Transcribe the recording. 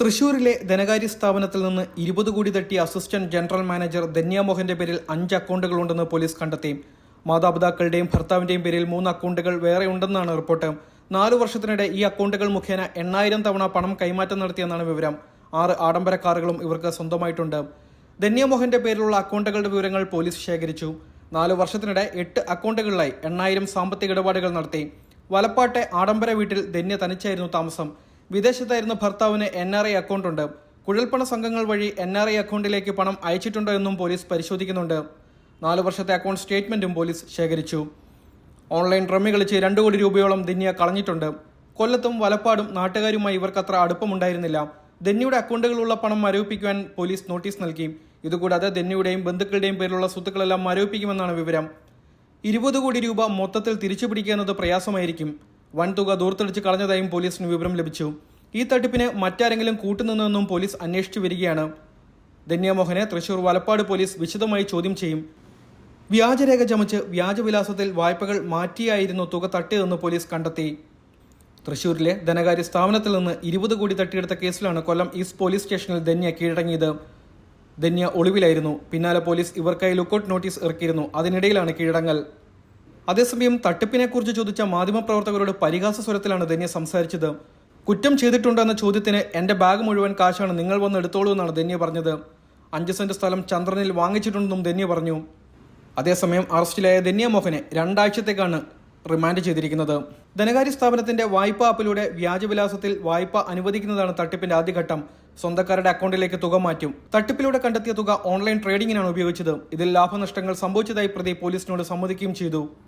തൃശൂരിലെ ധനകാര്യ സ്ഥാപനത്തിൽ നിന്ന് ഇരുപത് കോടി തട്ടിയ അസിസ്റ്റന്റ് ജനറൽ മാനേജർ ധന്യാമോഹന്റെ പേരിൽ അഞ്ച് അക്കൗണ്ടുകൾ ഉണ്ടെന്ന് പോലീസ് കണ്ടെത്തി. മാതാപിതാക്കളുടെയും ഭർത്താവിന്റെയും പേരിൽ മൂന്ന് അക്കൗണ്ടുകൾ വേറെ ഉണ്ടെന്നാണ് റിപ്പോർട്ട്. നാലു വർഷത്തിനിടെ ഈ അക്കൗണ്ടുകൾ മുഖേന എണ്ണായിരം തവണ പണം കൈമാറ്റം നടത്തിയെന്നാണ് വിവരം. ആറ് ആഡംബര കാറുകളും ഇവർക്ക് സ്വന്തമായിട്ടുണ്ട്. ധന്യ മോഹന്റെ പേരിലുള്ള അക്കൗണ്ടുകളുടെ വിവരങ്ങൾ പോലീസ് ശേഖരിച്ചു. നാലു വർഷത്തിനിടെ എട്ട് അക്കൗണ്ടുകളിലായി എണ്ണായിരം സാമ്പത്തിക ഇടപാടുകൾ നടത്തി. വലപ്പാട്ടെ ആഡംബര വീട്ടിൽ ധന്യ തനിച്ചായിരുന്നു താമസം. വിദേശത്തായിരുന്ന ഭർത്താവിന് എൻ ആർ ഐ അക്കൗണ്ടുണ്ട് കുഴൽപ്പണ സംഘങ്ങൾ വഴി എൻ ആർ ഐ അക്കൗണ്ടിലേക്ക് പണം അയച്ചിട്ടുണ്ടോ എന്നും പോലീസ് പരിശോധിക്കുന്നുണ്ട്. നാല് വർഷത്തെ അക്കൗണ്ട് സ്റ്റേറ്റ്മെന്റും പോലീസ് ശേഖരിച്ചു. ഓൺലൈൻ റമ്മി കളിച്ച് രണ്ടു കോടി രൂപയോളം ദിന്യ കളഞ്ഞിട്ടുണ്ട്. കൊല്ലത്തും വലപ്പാടും നാട്ടുകാരുമായി ഇവർക്കത്ര അടുപ്പമുണ്ടായിരുന്നില്ല. ധന്യയുടെ അക്കൗണ്ടുകളിലുള്ള പണം മരവിപ്പിക്കുവാൻ പോലീസ് നോട്ടീസ് നൽകി. ഇതുകൂടാതെ ധന്യയുടെയും ബന്ധുക്കളുടെയും പേരിലുള്ള സ്വത്തുക്കളെല്ലാം മരവിപ്പിക്കുമെന്നാണ് വിവരം. ഇരുപത് കോടി രൂപ മൊത്തത്തിൽ തിരിച്ചു പിടിക്കുക എന്നത് പ്രയാസമായിരിക്കും. വൻ തുക ദൂർത്തടിച്ച് കളഞ്ഞതായും പോലീസിന് വിവരം ലഭിച്ചു. ഈ തട്ടിപ്പിന് മറ്റാരെങ്കിലും കൂട്ടുനിന്നെന്നും പോലീസ് അന്വേഷിച്ചു വരികയാണ്. ധന്യമോഹനെ തൃശൂർ വലപ്പാട് പോലീസ് വിശദമായി ചോദ്യം ചെയ്യും. വ്യാജരേഖ ചമച്ച് വ്യാജവിലാസത്തിൽ വായ്പകൾ മാറ്റിയായിരുന്നു തുക തട്ടിയതെന്ന് പോലീസ് കണ്ടെത്തി. തൃശൂരിലെ ധനകാര്യ സ്ഥാപനത്തിൽ നിന്ന് ഇരുപത് കോടി തട്ടിയെടുത്ത കേസിലാണ് കൊല്ലം ഈസ്റ്റ് പോലീസ് സ്റ്റേഷനിൽ ധന്യ കീഴടങ്ങിയത്. ധന്യ ഒളിവിലായിരുന്നു. പിന്നാലെ പോലീസ് ഇവർക്കായി ലുക്കൌട്ട് നോട്ടീസ് ഇറക്കിയിരുന്നു. അതിനിടയിലാണ് കീഴടങ്ങൽ. അതേസമയം തട്ടിപ്പിനെക്കുറിച്ച് ചോദിച്ച മാധ്യമപ്രവർത്തകരോട് പരിഹാസ സ്വരത്തിലാണ് ധന്യ സംസാരിച്ചത്. കുറ്റം ചെയ്തിട്ടുണ്ടെന്ന ചോദ്യത്തിന് എന്റെ ബാഗ് മുഴുവൻ കാശാണ് നിങ്ങൾ വന്ന് എടുത്തോളൂ എന്നാണ് ധന്യ പറഞ്ഞത്. അഞ്ച് സെന്റ് സ്ഥലം ചന്ദ്രനിൽ വാങ്ങിച്ചിട്ടുണ്ടെന്നും ധന്യ പറഞ്ഞു. അതേസമയം അറസ്റ്റിലായ ധന്യ മോഹനെ രണ്ടാഴ്ചത്തേക്കാണ് റിമാൻഡ് ചെയ്തിരിക്കുന്നത്. ധനകാര്യ സ്ഥാപനത്തിന്റെ വായ്പ ആപ്പിലൂടെ വ്യാജവിലാസത്തിൽ വായ്പ അനുവദിക്കുന്നതാണ് തട്ടിപ്പിന്റെ ആദ്യഘട്ടം. സ്വന്തക്കാരുടെ അക്കൗണ്ടിലേക്ക് തുക മാറ്റും. തട്ടിപ്പിലൂടെ കണ്ടെത്തിയ തുക ഓൺലൈൻ ട്രേഡിംഗിനാണ് ഉപയോഗിച്ചത്. ഇതിൽ ലാഭനഷ്ടങ്ങൾ സംഭവിച്ചതായി പ്രതി പോലീസിനോട് സമ്മതിക്കുകയും ചെയ്തു.